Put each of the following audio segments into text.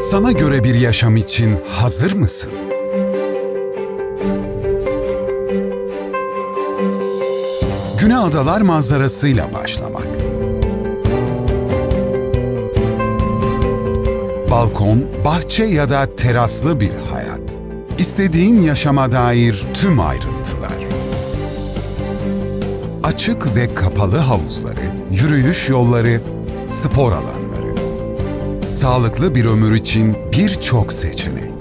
Sana göre bir yaşam için hazır mısın? Güne adalar manzarasıyla başlamak. Balkon, bahçe ya da teraslı bir hayat. İstediğin yaşama dair tüm ayrıntılar. Açık ve kapalı havuzları, yürüyüş yolları, spor alanları. Sağlıklı bir ömür için birçok seçenek.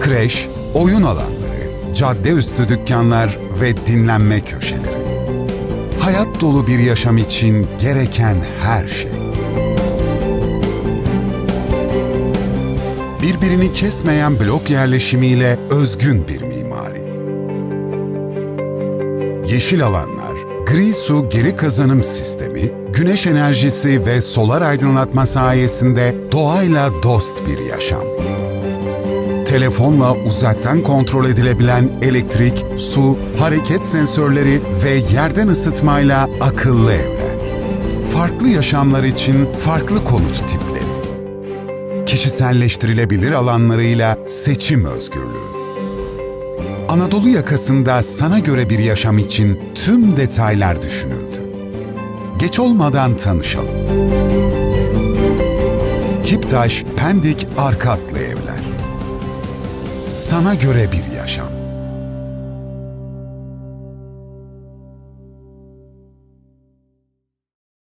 Kreş, oyun alanları, cadde üstü dükkanlar ve dinlenme köşeleri. Hayat dolu bir yaşam için gereken her şey. Birbirini kesmeyen blok yerleşimiyle özgün bir Yeşil alanlar, gri su geri kazanım sistemi, güneş enerjisi ve solar aydınlatma sayesinde doğayla dost bir yaşam. Telefonla uzaktan kontrol edilebilen elektrik, su, hareket sensörleri ve yerden ısıtmayla akıllı evler. Farklı yaşamlar için farklı konut tipleri. Kişiselleştirilebilir alanlarıyla seçim özgürlüğü. Anadolu yakasında sana göre bir yaşam için tüm detaylar düşünüldü. Geç olmadan tanışalım. Kiptaş, Pendik, Arkatlı Evler. Sana göre bir yaşam.